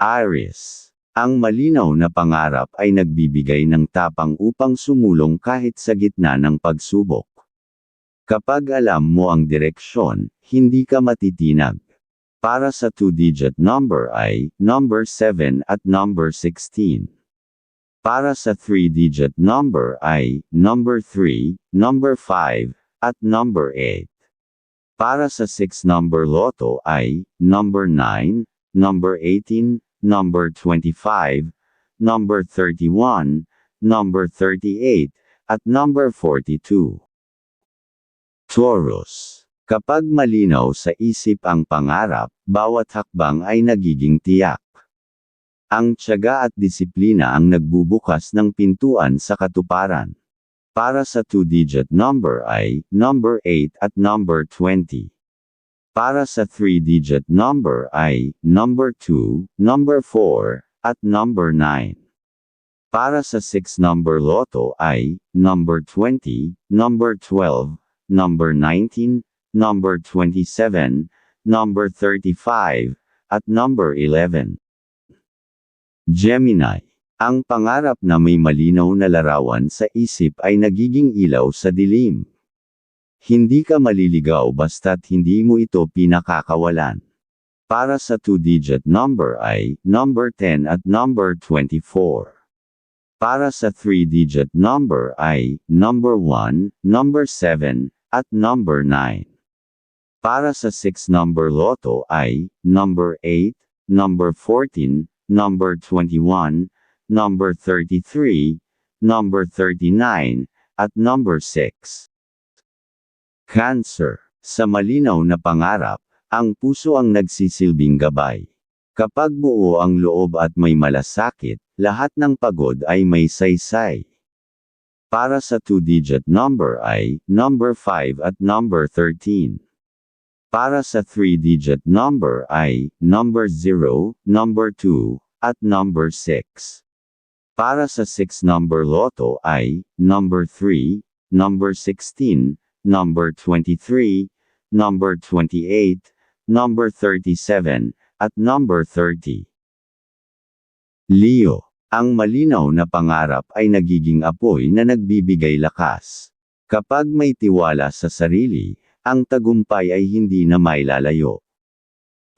Aries. Ang malinaw na pangarap ay nagbibigay ng tapang upang sumulong kahit sa gitna ng pagsubok. Kapag alam mo ang direksyon, hindi ka matitinag. Para sa two-digit number ay number 7 at number 16. Para sa three-digit number ay number 3, number 5, at number 8. Para sa 6 number loto ay number 9, number 18, number 25, number 31, number 38, at number 42. Taurus. Kapag malinaw sa isip ang pangarap, bawat hakbang ay nagiging tiyak. Ang tiyaga at disiplina ang nagbubukas ng pintuan sa katuparan. Para sa two-digit number ay number 8 at number 20. Para sa three-digit number ay number 2, number 4, at number 9. Para sa 6 number loto ay number 20, number 12, number 19, number 27, number 35, at number 11. Gemini. Ang pangarap na may malinaw na larawan sa isip ay nagiging ilaw sa dilim. Hindi ka maliligaw basta't hindi mo ito pinakakawalan. Para sa two-digit number ay number 10 at number 24. Para sa three-digit number ay number 1, number 7, at number 9. Para sa 6 number loto ay number 8, number 14, number 21, number 33, number 39, at number 6. Cancer. Sa malinaw na pangarap, ang puso ang nagsisilbing gabay. Kapag buo ang loob at may malasakit, lahat ng pagod ay may saysay. Para sa two-digit number ay number 5 at number 13. Para sa three-digit number ay number 0, number 2, at number 6. Para sa 6 number loto ay number 3, number 16, number 23, number 28, number 37, at number 30. Leo. Ang malinaw na pangarap ay nagiging apoy na nagbibigay lakas. Kapag may tiwala sa sarili, ang tagumpay ay hindi na mailalayo.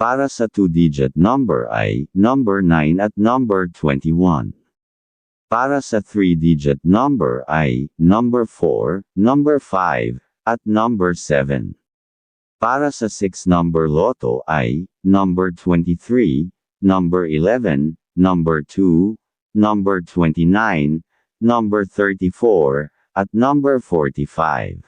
Para sa two-digit number ay number 9 at number 21. Para sa three-digit number ay number 4, number 5, at number 7. Para sa 6 number loto ay number 23, number 11, number 2, number 29, number 34, at number 45.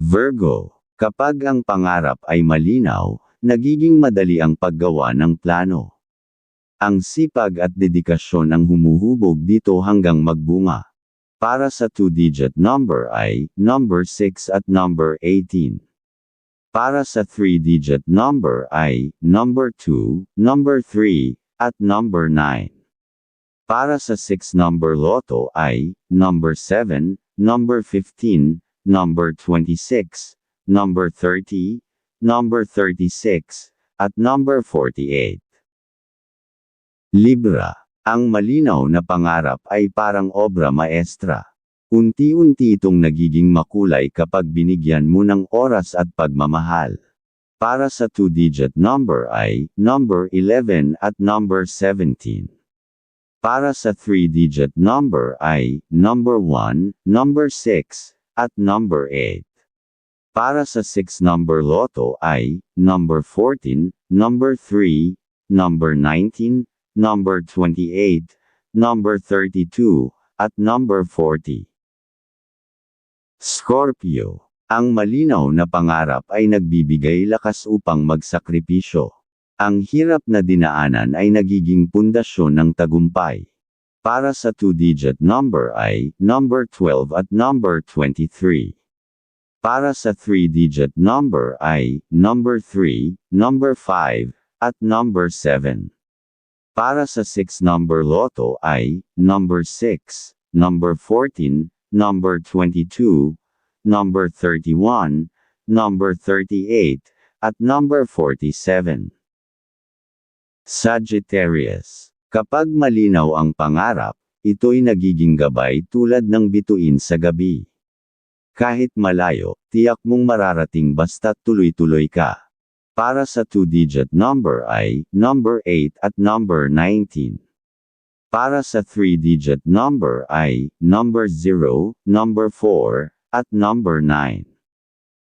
Virgo. Kapag ang pangarap ay malinaw, nagiging madali ang paggawa ng plano. Ang sipag at dedikasyon ang humuhubog dito hanggang magbunga. Para sa two-digit number ay number 6 at number 18. Para sa three-digit number ay number 2, number 3, at number 9. Para sa 6 number loto ay number 7, number 15, number 26, number 30, number 36, at number 48. Libra. Ang malinaw na pangarap ay parang obra maestra. Unti-unti itong nagiging makulay kapag binigyan mo ng oras at pagmamahal. Para sa two-digit number ay number 11 at number 17. Para sa three-digit number ay number 1, number 6, at number 8. Para sa 6 number loto ay number 14, number 3, number 19, number 28, number 32, at number 40. Scorpio. Ang malinaw na pangarap ay nagbibigay lakas upang magsakripisyo. Ang hirap na dinaanan ay nagiging pundasyon ng tagumpay. Para sa two-digit number ay number 12 at number 23. Para sa three-digit number ay number 3, number 5, at number 7. Para sa 6 number loto ay number 6, number 14, number 22, number 31, number 38, at number 47. Sagittarius. Kapag malinaw ang pangarap, ito'y nagiging gabay tulad ng bituin sa gabi. Kahit malayo, tiyak mong mararating basta't tuloy-tuloy ka. Para sa two-digit number ay number 8 at number 19. Para sa three-digit number ay number 0, number 4, at number 9.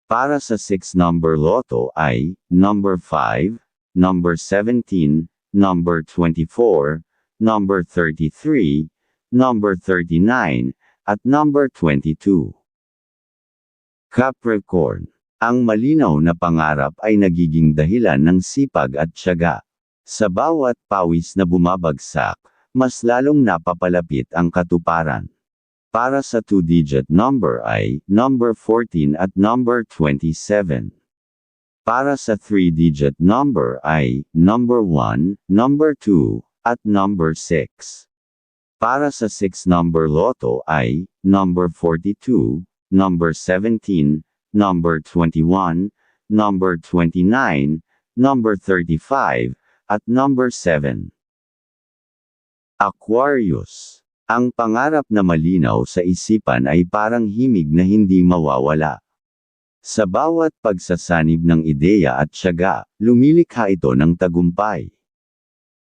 Para sa 6 number loto ay number 5, number 17, number 24, number 33, number 39, at number 22. Capricorn. Ang malinaw na pangarap ay nagiging dahilan ng sipag at tiyaga. Sa bawat pawis na bumabagsak, mas lalong napapalapit ang katuparan. Para sa two-digit number ay number 14 at number 27. Para sa three-digit number ay number 1, number 2, at number 6. Para sa 6 number loto ay number 42, number 17, number 21, number 29, number 35, at number 7. Aquarius. Ang pangarap na malinaw sa isipan ay parang himig na hindi mawawala. Sa bawat pagsasanib ng ideya at syaga, lumilikha ito ng tagumpay.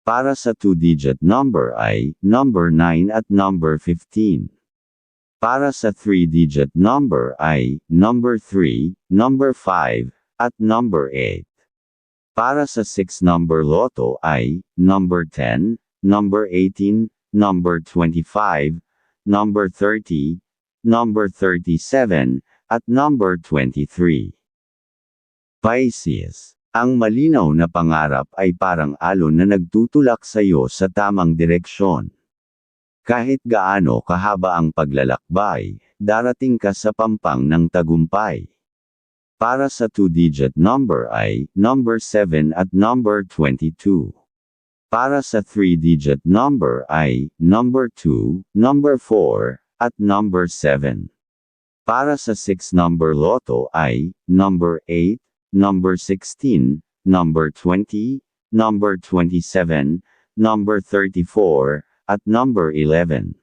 Para sa two-digit number ay number 9 at number 15. Para sa three-digit number ay number 3, number 5, at number 8. Para sa 6 number loto ay number 10, number 18, number 25, number 30, number 37, at number 23. Pisces. Ang malinaw na pangarap ay parang alon na nagtutulak sa iyo sa tamang direksyon. Kahit gaano kahaba ang paglalakbay, darating ka sa pampang ng tagumpay. Para sa two-digit number ay number 7 at number 22. Para sa three-digit number ay number 2, number 4, at number 7. Para sa 6 number loto ay number 8, number 16, number 20, number 27, number 34, at number 11.